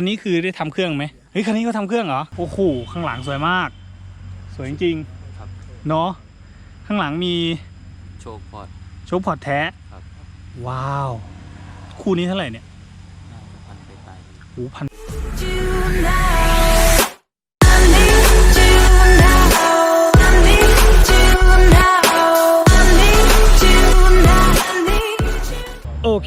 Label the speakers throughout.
Speaker 1: คันนี้คือได้ทำเครื่องไหมเฮ้ยคันนี้ก็ทำเครื่องเหรอโอ้โหข้างหลังสวยมาก สวยจริง
Speaker 2: ครับ
Speaker 1: ๆเนาะข้างหลังมี
Speaker 2: โชคพอร์ต
Speaker 1: โชคพอร์ตแท้
Speaker 2: ครับ
Speaker 1: ว้าว คู่นี้เท่าไหร่เนี่ย
Speaker 2: น่าจะพัน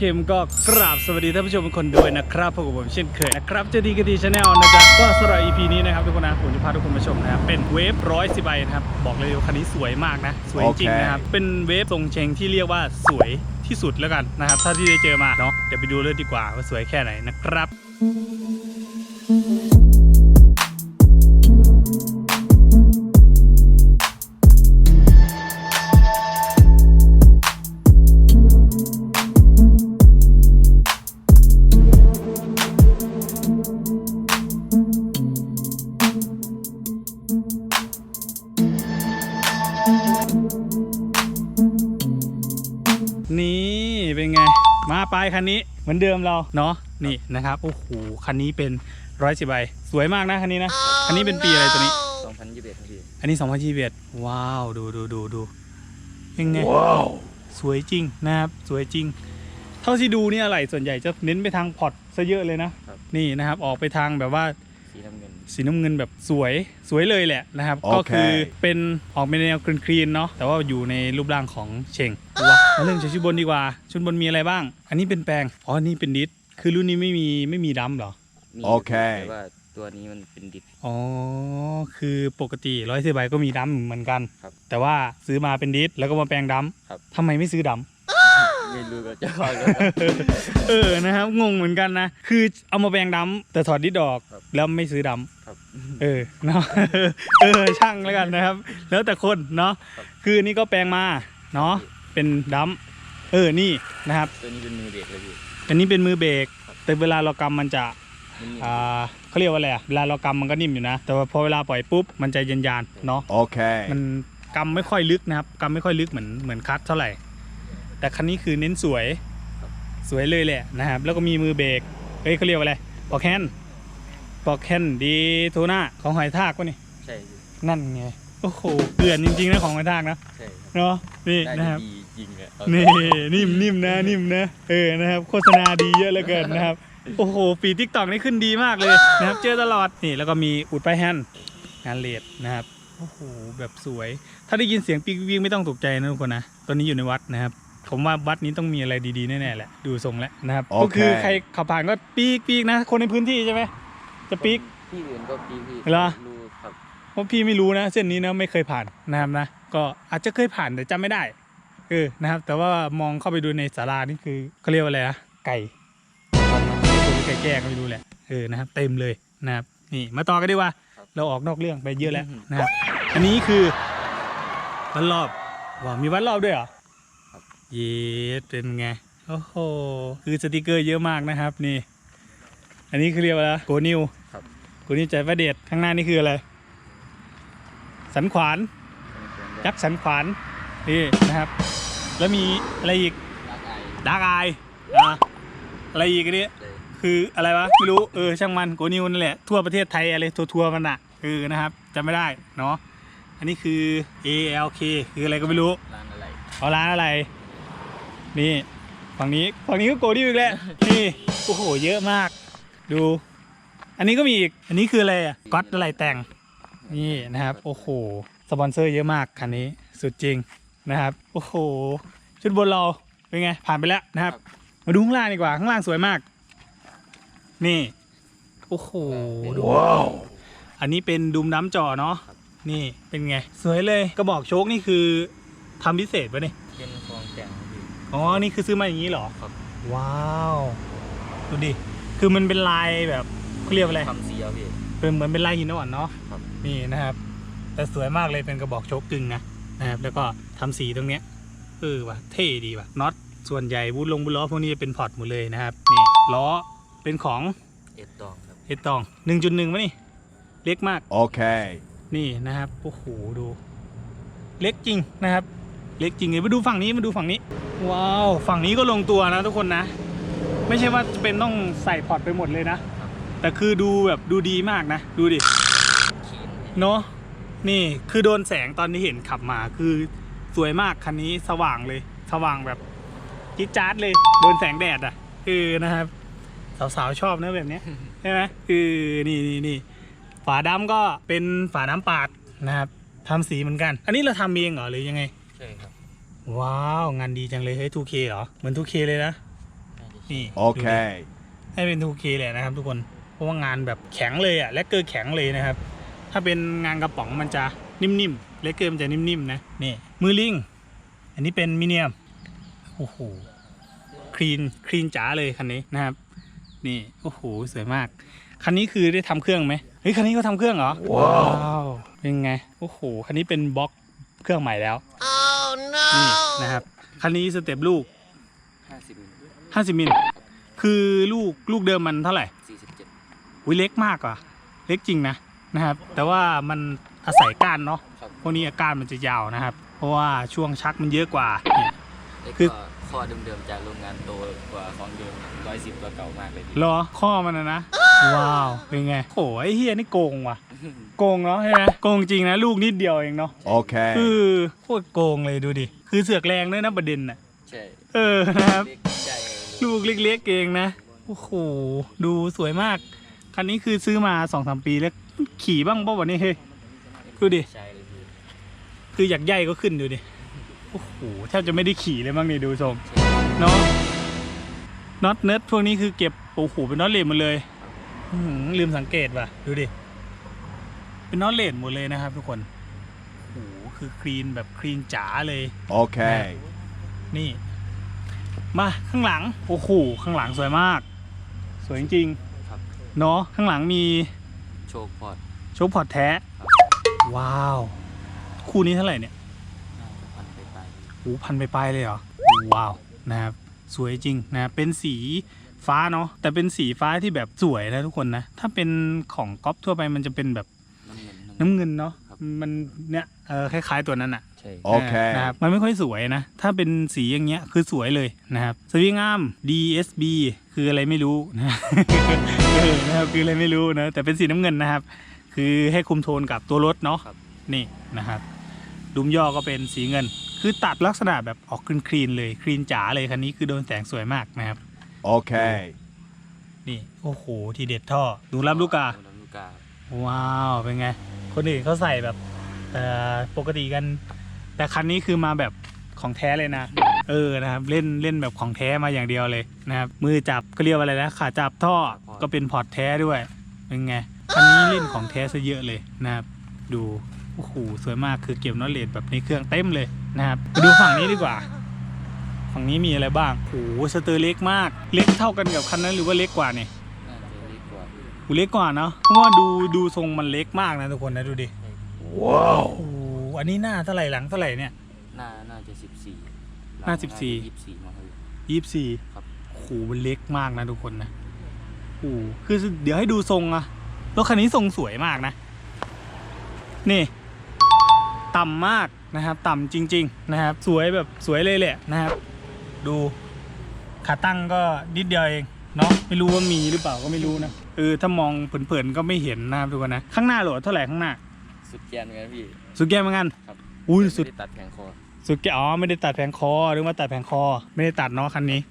Speaker 1: คมก็กราบสวัสดีท่านผู้ชมทุกคนด้วยนะครับพบกับผมเช่นเคยนะครับเจะดีกดีชาแนลนะจ๊ะก็สำหรับ EP นี้นะครับทุกคนนะผมจะพาทุกคนมาชมนะครับเป็นเวฟร้อยสิบใบนะครับบอกเลยว่าคันนี้สวยมากนะ สวยจริง
Speaker 3: โอเค
Speaker 1: นะครับเป็นเวฟทรงเชงที่เรียกว่าสวยที่สุดแล้วกันนะครับถ้าที่ได้เจอมาเนาะเดี๋ยวไปดูเลยดีกว่าว่าสวยแค่ไหนนะครับ ไปคันนี้เหมือนเดิมเราเนาะนี่นะครับโอ้โหคันนี้เป็นร้อยสิบใบสวยมากนะคันนี้นะคันนี้เป็นปีอะไรตัวนี้
Speaker 2: สองพันยี่สิบเอ็ดครับพี่
Speaker 1: อันนี้2021ว้าวดูดูดูดูยังไงสวยจริงนะครับสวยจริง เท่าที่ดูเนี่ยอะไรส่วนใหญ่จะเน้นไปทางพอร์ตซะเยอะเลยนะครับนี่นะครับออกไปทางแบบว่า
Speaker 2: สีน้ำเงิน
Speaker 1: สีน้ำเงินแบบสวยสวยเลยแหละนะครับ
Speaker 3: โอเค
Speaker 1: ก็คือเป็นออกเป็นแนวคลีนๆเนาะแต่ว่าอยู่ในรูปร่างของเชงว้ามาเรื่องจากชุดบนดีกว่า ชุดบนมีอะไรบ้าง อันนี้เป็นแปลงอ๋ออันนี้เป็นดิสคือรุ่นนี้ไม่มีไม่มีดัมเหรอ
Speaker 2: มี
Speaker 3: โอเค
Speaker 2: แต่ว่าตัวนี้มันเป็นดิบ
Speaker 1: อ๋อคือปกติร้อยสิบใบก็มีดัมเหมือนกัน
Speaker 2: ครับ
Speaker 1: แต่ว่าซื้อมาเป็นดิสแล้วก็มาแปลงดัม
Speaker 2: ครับ
Speaker 1: ทำไมไม่ซื้อดัม
Speaker 2: ไม่รู้กับเจ้าของเลยครับ
Speaker 1: เออนะครับงงเหมือนกันนะ คือเอามาแปลงดำแต่ถอดดิสออก
Speaker 2: ครับ
Speaker 1: แล้วไม่ซื้อด
Speaker 2: ครับำ
Speaker 1: เออเนาะ เออช่างแล้วกันนะครับ แล้วแต่คนเนาะ
Speaker 2: ครับ
Speaker 1: คือนี่ก็แปลงมาเนาะเป็นดำเออนี่นะครับ
Speaker 2: ตัวนี้เป็นมือเบรกเลยพี่
Speaker 1: อันนี้เป็นมือเบรก
Speaker 2: ครับ
Speaker 1: แต่เวลาเรากำมันจะ
Speaker 2: มันนิ่ม
Speaker 1: อ่าเขาเรียกว่าอะไรอะเวลาเรากำมันก็นิ่มอยู่นะ แต่ว่าพอเวลาปล่อยปุ๊บมันจะยันยานๆเนาะ
Speaker 3: Okay.
Speaker 1: มันกำไม่ค่อยลึกนะครับกำไม่ค่อยลึกเหมือนเหมือนคัทเท่าไหร่ แต่คันนี้คือเน้นสวยสวยเลยแหละนะครับ แล้วก็มีมือเบรกเอ้ยเขาเรียกว่าอะไรปอกแฮนด์ปอกแฮนด์ดีโทน่าของหอยทากวะนี่
Speaker 2: ใช่พี่
Speaker 1: นั่นไงโอ้โหเกลื่อนจริงๆนะของหอยทากนะ
Speaker 2: ใช่ครับ
Speaker 1: เนาะนี่
Speaker 2: ได้
Speaker 1: นะครับ
Speaker 2: ดีจริงอะเอา
Speaker 1: นี่นิ่มนิ่มนะนิ่มนะเออนะครับ โฆษณาดีเยอะเหลือเกินนะครับโอ้โหฟีทิกตอกนี่ขึ้นดีมากเลยนะครับ เจอตลอดนี่แล้วก็มีอุดไปลายแฮนด์งานเลดนะครับโอ้โหแบบสวย ถ้าได้ยินเสียงปีกวิงไม่ต้องตกใจนะทุกคนนะตอนนี้อยู่ในวัดนะครับ ผมว่าวัดนี้ต้องมีอะไรดีๆแน่ๆแหละดูทรงแล้วนะครับ
Speaker 3: โอเค
Speaker 1: ก็คือใครขับผ่านก็ปีกปีกนะ คนในพื้นที่ใช่ไหมจะปีก
Speaker 2: ที่อื่นก็ปีพี่
Speaker 1: เหรอ
Speaker 2: รู้ครับ
Speaker 1: เพราะพี่ไม่รู้นะ เส้นนี้นะไม่เคยผ่านนะครับนะ ก็อาจจะเคยผ่านแต่จำไม่ได้เออนะครับ แต่ว่ามองเข้าไปดูในศาลานี่คือเขาเรียกว่าอะไรนะไก่ตัวนี้ไก่แก้ก็ไม่รู้แหละเออนะครับ เต็มเลยนะครับนี่มาต่อกันดีกว่า เราออกนอกเรื่องไปเยอะแล้วนะครับ อันนี้คือวัดรอบว้าวมีวัดรอบด้วยเหรอ เย็ดเป็นไง โอ้โห คือสติกเกอร์เยอะมากนะครับนี่ อันนี้คือเรียกว่าอะไรโกนิว
Speaker 2: ครับ
Speaker 1: โกนิวใจประเดชข้างหน้านี่คืออะไร สันขวาน ยักษ์สันขวานนี่นะครับ แล้วมีอะไรอีก
Speaker 2: รักไอ
Speaker 1: ดาร์กไออะอะไรอีกอันนี้
Speaker 2: เลย
Speaker 1: คืออะไรวะไม่รู้เออช่างมันโกนิวนั่นแหละทั่วประเทศไทยอะไรทัวร์ๆมันอะเออนะครับจำไม่ได้เนาะอันนี้คือ ALK คืออะไรก็ไม่รู้
Speaker 2: ร้านอะไร
Speaker 1: เอาร้านอะไร นี่ฝั่งนี้ฝั่งนี้ก็โกนิวอีกแล้วนี่โอ้โหเยอะมาก ดู อันนี้ก็มีอีกอันนี้คืออะไรอะก๊อตอะไรแต่งนี่นะครับ โอ้โหสปอนเซอร์เยอะมากคันนี้สุดจริงนะครับ โอ้โห ชุดบนเราเป็นไง ผ่านไปแล้วนะครับ มาดูข้างล่างดีกว่าข้างล่างสวยมาก นี่ โอ้โหดู
Speaker 3: Wow.
Speaker 1: อันนี้เป็นดุมน้ำจ่อเนาะนี่เป็นไง สวยเลยกระบอกโชคนี่คือทำพิเศษปะเนี่ย
Speaker 2: เป็นฟองแต่งครับพี่
Speaker 1: อ๋อ นี่คือซื้อมาอย่างนี้เหรอ
Speaker 2: ครับ
Speaker 1: ว้าว ดูดิ คือมันเป็นลายแบบเขาเรียกว่าอะไร
Speaker 2: ทำสีเอาพี่
Speaker 1: เป็นเหมือนเป็นลายหินอ่อนเนาะ
Speaker 2: ครับ
Speaker 1: นี่นะครับ แต่สวยมากเลยเป็นกระบอกโชกกึ่งนะนะครับ แล้วก็ทำสีตรงเนี้ยเออว่ะเท่ดีว่ะน็อตส่วนใหญ่บูทลงบูทล้อพวกนี้จะเป็นพอร์ตหมดเลยนะครับนี่ล้อเป็นของ
Speaker 2: เอ็ดตองครับ
Speaker 1: เฮดตอง 1.1วะนี่ เล็กมาก
Speaker 3: Okay.
Speaker 1: นี่นะครับ โอ้โห ดู เล็กจริงนะครับ เล็กจริงเลยมาดูฝั่งนี้ มาดูฝั่งนี้ ว้าว ฝั่งนี้ก็ลงตัวนะทุกคนนะ ไม่ใช่ว่าจะเป็นต้องใส่พอร์ตไปหมดเลยนะ แต่คือดูแบบดูดีมากนะ ดูดิ เนาะนี่คือโดนแสงตอนที่เห็นขับมาคือสวยมากคันนี้สว่างเลย สว่างแบบจิ๊ดจ๊าดเลย โดนแสงแดดอะ คือนะครับ สาวๆชอบนะแบบเนี้ยใช่ไหมคือนี่นี่นี่ฝาดำก็เป็นฝาน้ำปาดนะครับทำสีเหมือนกัน อันนี้เราทำเองเหรอหรือยังไง
Speaker 2: ใช่ครับ
Speaker 1: ว้าว งานดีจังเลย เฮ้ย 2K เหรอ เหมือน 2K เลยนะ
Speaker 2: น่าจะใช่
Speaker 1: นี่
Speaker 3: Okay.
Speaker 1: ให้เป็น 2K เลยนะครับทุกคน เพราะว่างานแบบแข็งเลยอะและเกอร์แข็งเลยนะครับ ถ้าเป็นงานกระป๋องมันจะนิ่มๆและเกอร์มันจะนิ่มๆนะ นี่ มือลิง อันนี้เป็นมิเนียม โอ้โห คลีน คลีนจ๋าเลยคันนี้นะครับ นี่ โอ้โห สวยมาก คันนี้คือได้ทำเครื่องไหมเฮ้ย คันนี้ก็ทำเครื่องเหรอ ว้าว เป็นไง โอ้โห คันนี้เป็นบล็อกเครื่องใหม่แล้ว นี่นะครับคันนี้สเต็ปลูก
Speaker 2: ห้าสิบ
Speaker 1: 50มิลคือลูกลูกเดิมมันเท่าไหร่
Speaker 2: สี่สิบเจ็ด
Speaker 1: อุ้ยเล็กมากอะเล็กจริงนะนะครับ แต่ว่ามันอาศัยก้านเนาะ
Speaker 2: ครับ
Speaker 1: พวกนี้ก้านมันจะยาวนะครับ เพราะว่าช่วงชักมันเยอะกว่าเนี่ย
Speaker 2: แล้ว
Speaker 1: คือ
Speaker 2: ก็ข้อเดิมๆจากโรงงานโตกว่าของเดิมร้อยสิบกว่าเก่ามากเลยพี่
Speaker 1: รอข้อมันนะนะว้าวเป็นไงโอ้ยไอ้เฮียนี่โกงว่ะ โกงเนาะใช่ไหมโกงจริงนะลูกนิดเดียวเองเนาะ
Speaker 3: Okay.
Speaker 1: คือโคตรโกงเลยดูดิ คือเสือกแรงด้วยนะประเด็นน่ะ
Speaker 2: ใช่
Speaker 1: เออนะครับ
Speaker 2: เล็กใหญ่เลย
Speaker 1: ลูกเล็กๆเองนะ โอ้โห ดูสวยมาก คันนี้คือซื้อมาสองสามปีแล้ว ขี่บ้างป่ะวันนี้เฮ้ย ดูดิ
Speaker 2: ใช่เลยพี่
Speaker 1: คืออยากใหญ่ก็ขึ้นดูดิ โอ้โห แทบจะไม่ได้ขี่เลยมั้งนี่ดูทรงเนาะน็อตเนิร์ดพวกนี้คือเก็บ โอ้โห เป็นน็อตเลนหมดเลยอื้อหือลืมสังเกตว่ะ ดูดิ เป็นน็อตเลนหมดเลยนะครับทุกคนโอ้โหคือคลีนแบบคลีนจ๋าเลย
Speaker 3: Okay.
Speaker 1: นี่ มาข้างหลัง โอ้โหข้างหลังสวยมาก สวยจริง
Speaker 2: ครับ
Speaker 1: ๆเนาะข้างหลังมี
Speaker 2: โชคพอร์ต
Speaker 1: โชคพอร์ตแท้ ว้าว คู่นี้เท่าไหร่เนี่ย
Speaker 2: น่าจะพันไปไป
Speaker 1: โอ้พันไปปลายเลยเหรอว้าวนะครับสวยจริงนะเป็นสีฟ้าเนาะแต่เป็นสีฟ้าที่แบบสวยนะทุกคนนะ ถ้าเป็นของก๊อปทั่วไปมันจะเป็นแบบ
Speaker 2: น้ำเงิน
Speaker 1: น้ำเงินเนาะ
Speaker 2: ครับ
Speaker 1: มันเนี่ยเออคล้ายๆตัวนั้นอะ
Speaker 2: ใช่
Speaker 3: โอเค
Speaker 1: นะครับมันไม่ค่อยสวยนะ ถ้าเป็นสีอย่างเงี้ยคือสวยเลยนะครับสวิงอาร์ม DSB คืออะไรไม่รู้นะ เออนะครับคืออะไรไม่รู้นะแต่เป็นสีน้ำเงินนะครับ คือให้คุมโทนกับตัวรถเนาะ
Speaker 2: ครับ
Speaker 1: นี่นะครับดุมย่อก็เป็นสีเงิน คือตัดลักษณะแบบออกคลีนๆเลยคลีนจ๋าเลยคันนี้คือโดนแสงสวยมากนะครับ
Speaker 3: Okay.
Speaker 1: นี่โอ้โหทีเด็ดท่อดูรับลูกกา
Speaker 2: ดูรับลูกกา
Speaker 1: ว้าวเป็นไง คนอื่นเขาใส่แบบเอ่อปกติกัน แต่คันนี้คือมาแบบของแท้เลยนะ เออนะครับเล่นเล่นแบบของแท้มาอย่างเดียวเลยนะครับมือจับก็เรียกว่าอะไรนะขาจับท่อก็เป็นพอร์ตแท้ด้วยเป็นไงคันนี้เล่นของแท้ซะเยอะเลยนะครับ ดูโอ้โหสวยมากคือเก็บน็อตเลดแบบในเครื่องเต็มเลยนะครับไปดูฝั่งนี้ดีกว่า ฝั่งนี้มีอะไรบ้างโอ้โหสเตอร์เล็กมากเล็กเท่ากันกับคันนั้นหรือว่าเล็กกว่าเนี่ย
Speaker 2: น่าจะเล็กกว่า
Speaker 1: กูเล็กกว่าเนาะเพราะว่าดูดูทรงมันเล็กมากนะทุกคนนะดูดิ
Speaker 3: Wow.
Speaker 1: โอ้โหอันนี้หน้าเท่าไหร่หลังเท่าไหร่เนี่ย
Speaker 2: หน้าน่าจะสิบสี่
Speaker 1: หน้า14
Speaker 2: ยี่สิบสี่มาครับ
Speaker 1: ยี่สิบสี่
Speaker 2: ครับ
Speaker 1: โอ้โหมันเล็กมากนะทุกคนนะโอ้โหคือเดี๋ยวให้ดูทรงอะรถคันนี้ทรงสวยมากนะ นี่ ต่ำมากนะครับ ต่ำจริง ๆ นะครับ สวยแบบสวยเลยแหละนะครับ ดูขาตั้งก็นิดเดียวเองเนาะไม่รู้ว่ามีหรือเปล่าก็ไม่รู้นะเออถ้ามองเผินๆก็ไม่เห็นนะครับทุกคนนะ ข้างหน้าโหลดเท่าไหร่ข้างหน้า
Speaker 2: สุดแกนเหมือนกันพี่
Speaker 1: สุดแก้มเหมือนกัน
Speaker 2: ครับ
Speaker 1: อุ้ยสุด
Speaker 2: ไม่ไตัดแผงคอ
Speaker 1: สุดแกนอ๋อไม่ได้ตัดแผงคอหรือว่าตัดแผงคอ ไม่ได้ตัดเนาะคันนี้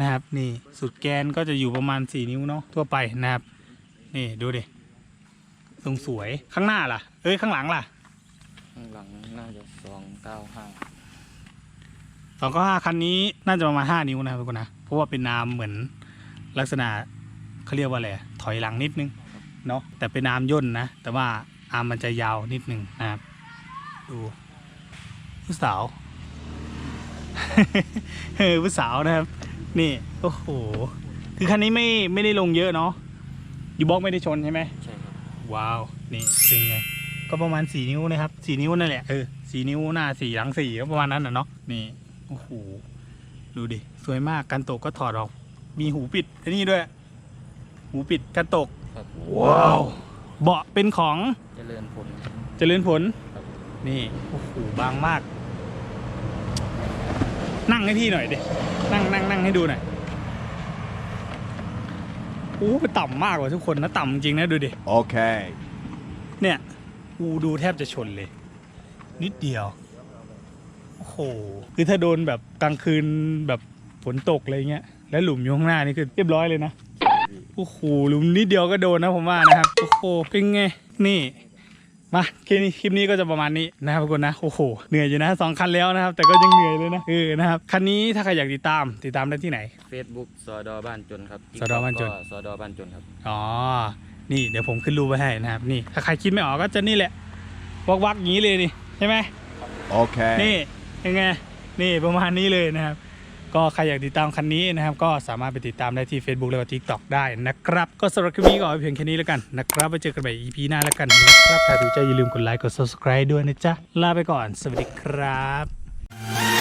Speaker 1: นะครับ นี่สุดแกนก็จะอยู่ประมาณ 4 นิ้วเนาะทั่วไปนะครับ นี่ดูดิทรงสวยข้างหน้าล่ะ เอ้ยข้างหลังล่ะ
Speaker 2: ข้างหลังน่าจะสองเก้าห้า
Speaker 1: สองก็ห้าคันนี้น่าจะประมาณห้านิ้วนะครับทุกคนนะเพราะว่าเป็นน้ำเหมือนลักษณะ เขาเรียกว่าอะไรอะถอยหลังนิดนึงเนาะแต่เป็นน้ำย่นนะ แต่ว่าอาร์มมันจะยาวนิดนึงนะครับดูผู้สาว เออผู้สาวนะครับ นี่โอ้โหคือคันนี้ไม่ไม่ได้ลงเยอะเนาะยูบ็อกไม่ได้ชนใช่ไหม
Speaker 2: ใช่ครับ
Speaker 1: ว้าวนี่เป็นไงก็ประมาณสี่นิ้วนะครับสี่นิ้วนั่นแหละเออสี่นิ้วหน้าสี่หลังสี่ก็ประมาณนั้นน่ะเนาะนี่โอ้โหดูดิสวยมากกันตกก็ถอดออก มีหูปิดไอ้นี่ด้วย หูปิดกันตก
Speaker 2: ครับ
Speaker 1: ว้าว เบาะเป็นของ
Speaker 2: เจริญผล
Speaker 1: เจริญผล
Speaker 2: ครับ
Speaker 1: นี่ โอ้โห บางมาก นั่งให้พี่หน่อยดิ นั่งนั่งนั่งให้ดูหน่อยโอ้มันต่ำมากกว่าทุกคนนะต่ำจริงนะดูดิ
Speaker 3: Okay.
Speaker 1: เนี่ยกูดูแทบจะชนเลย นิดเดียว โอ้โห คือถ้าโดนแบบกลางคืนแบบฝนตกอะไรเงี้ย แล้วหลุมอยู่ข้างหน้านี่คือเรียบร้อยเลยนะ โอ้โหหลุมนิดเดียวก็โดนนะผมว่านะครับ โอ้โหเป็นไง นี่มาคลิปนี้คลิปนี้ก็จะประมาณนี้นะครับทุกคนนะโอ้โหเหนื่อยอยู่นะสองคันแล้วนะครับ แต่ก็ยังเหนื่อยเลยนะเออนะครับคันนี้ถ้าใครอยากติดตามติดตามได้ที่ไหน
Speaker 2: Facebook สอดอบ้านจนครับ
Speaker 1: สอดอบ้านจน
Speaker 2: ก็สอดอบ้านจนครับ
Speaker 1: อ๋อ นี่เดี๋ยวผมขึ้นรูปไว้ให้นะครับ นี่ถ้าใครคิดไม่ออกก็จะนี่แหละวักวักๆอย่างนี้เลยนี่ใช่ไหม
Speaker 3: Okay.
Speaker 1: นี่ยังไงนี่ประมาณนี้เลยนะครับ ก็ใครอยากติดตามคันนี้นะครับ ก็สามารถไปติดตามได้ที่ Facebook แล้วก็ TikTok ได้นะครับ ก็สำหรับคลิปนี้ก็เอาเพียงแค่นี้แล้วกันนะครับไว้เจอกันใหม่ EP หน้าแล้วกันนะครับถ้าถูกใจอย่าลืมกดไลค์กด Subscribe ด้วยนะจ๊ะลาไปก่อน สวัสดีครับ